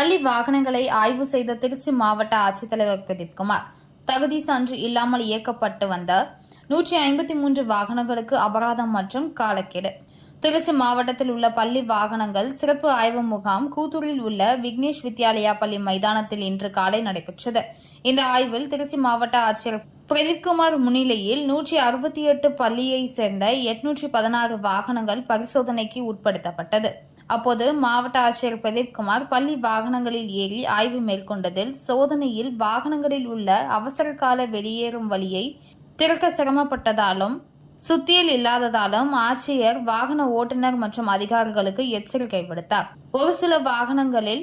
பள்ளி வாகனங்களை ஆய்வு செய்த திருச்சி மாவட்ட ஆட்சித்தலைவர் பிரதீப்குமார் தகுதி சான்று இல்லாமல் இயக்கப்பட்டு வந்த நூற்றி ஐம்பத்தி மூன்று வாகனங்களுக்கு அபராதம் மற்றும் காலக்கெடு. திருச்சி மாவட்டத்தில் உள்ள பள்ளி வாகனங்கள் சிறப்பு ஆய்வு முகாம் கூத்தூரில் உள்ள விக்னேஷ் வித்யாலயா பள்ளி மைதானத்தில் இன்று காலை நடைபெற்றது. இந்த ஆய்வில் திருச்சி மாவட்ட ஆட்சியர் பிரதீப்குமார் முன்னிலையில் நூற்றி அறுபத்தி எட்டு பள்ளியை சேர்ந்த எட்நூற்றி பதினாறு வாகனங்கள் பரிசோதனைக்கு உட்படுத்தப்பட்டது. அப்போது மாவட்ட ஆட்சியர் பிரதீப்குமார் பள்ளி வாகனங்களில் ஏறி ஆய்வு மேற்கொண்டதில் சோதனையில் வாகனங்களில் உள்ள அவசர கால வெளியேறும் வழியை திறக்க சிரமப்பட்டதாலும் சுத்தியல் இல்லாததாலும் ஆட்சியர் வாகன ஓட்டுநர் மற்றும் அதிகாரிகளுக்கு எச்சரிக்கை விடுத்தார். ஒரு சில வாகனங்களில்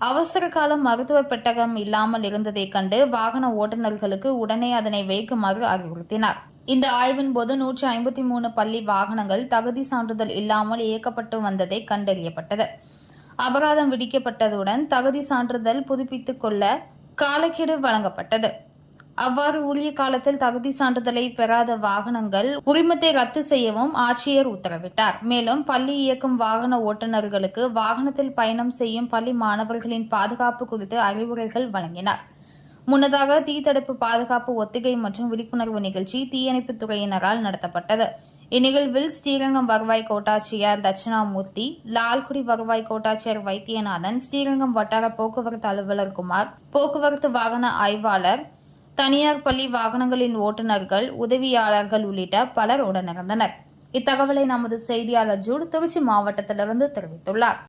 அவசர கால மருத்துவ பெட்டகம் இல்லாமல் இருந்ததைக் கண்டு வாகன ஓட்டுநர்களுக்கு உடனே அதனை வைக்குமாறு அறிவுறுத்தினார். இந்த ஆய்வின் போது நூற்றி ஐம்பத்தி மூணு பள்ளி வாகனங்கள் தகுதி சான்றிதழ் இல்லாமல் இயக்கப்பட்டு வந்ததை கண்டறியப்பட்டது. அபராதம் விதிக்கப்பட்டதுடன் தகுதி சான்றிதழ் புதுப்பித்துக் கொள்ள காலக்கெடு வழங்கப்பட்டது. அவ்வாறு உரிய காலத்தில் தகுதி சான்றிதழை பெறாத வாகனங்கள் உரிமத்தை ரத்து செய்யவும் ஆட்சியர் உத்தரவிட்டார். மேலும் பள்ளி இயக்கும் வாகன ஓட்டுநர்களுக்கு வாகனத்தில் பயணம் செய்யும் பள்ளி மாணவர்களின் பாதுகாப்பு குறித்து அறிவுரைகள் வழங்கினார். முன்னதாக தீ தடுப்பு பாதுகாப்பு ஒத்திகை மற்றும் விழிப்புணர்வு நிகழ்ச்சி தீயணைப்புத் துறையினரால் நடத்தப்பட்டது. இந்நிகழ்வில் ஸ்ரீரங்கம் வருவாய் கோட்டாட்சியர் தட்சிணாமூர்த்தி லால்குடி வருவாய் கோட்டாட்சியர் வைத்தியநாதன் ஸ்ரீரங்கம் வட்டார போக்குவரத்து அலுவலர் குமார் போக்குவரத்து வாகன ஆய்வாளர் தனியார் பள்ளி வாகனங்களின் ஓட்டுநர்கள் உதவியாளர்கள் உள்ளிட்ட பலர் உடனிருந்தனர். இத்தகவலை நமது செய்தியாளர் ஜூட் திருச்சி மாவட்டத்திலிருந்து தெரிவித்துள்ளார்.